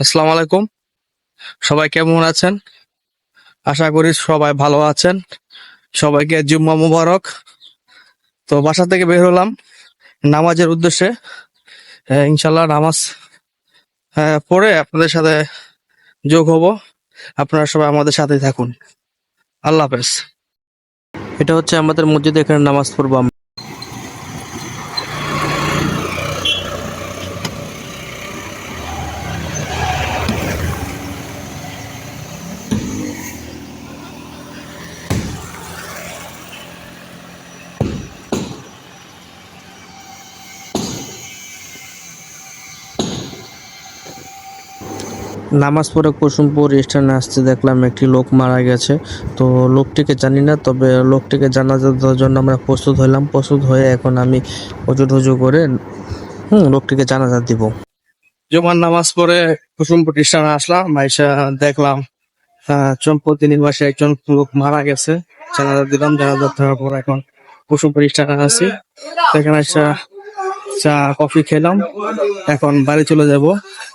আসসালামু আলাইকুম। সবাই কেমন আছেন? আশা করি সবাই ভালো আছেন। সবাইকে জুম্মা মুবারক। তো বাসা থেকে বের হলাম নামাজের উদ্দেশ্যে। ইনশাল্লাহ নামাজ পড়ে আপনাদের সাথে যোগ হব। আপনারা সবাই আমাদের সাথে থাকুন। আল্লাহ হাফেজ। এটা হচ্ছে আমাদের মসজিদে, এখানে নামাজ পড়ব নামাজ পড়ে কুসুমপুর স্ট্যান্ডে আসতে দেখলাম একটি লোক মারা গেছে। তো লোকটিকে জানি না, তবে লোকটিকে জানাজার দেওয়ার জন্য আমরা প্রস্তুত হইলাম প্রস্তুত হয়ে এখন আমি অজু টজু করে, হুম, লোকটিকে জানাজা দিব। জুমার নামাজ পড়ে কুসুমপুর স্ট্যান্ডে আসলাম মাইসা দেখলাম চম্পতি নিবাসে একজন লোক মারা গেছে। জানাজা দিলাম, জানাজা দেওয়ার পর এখন কুসুমপুর আছি। তো এখানে এসে চা, কফি খেলাম। এখন বাড়ি চলে যাব।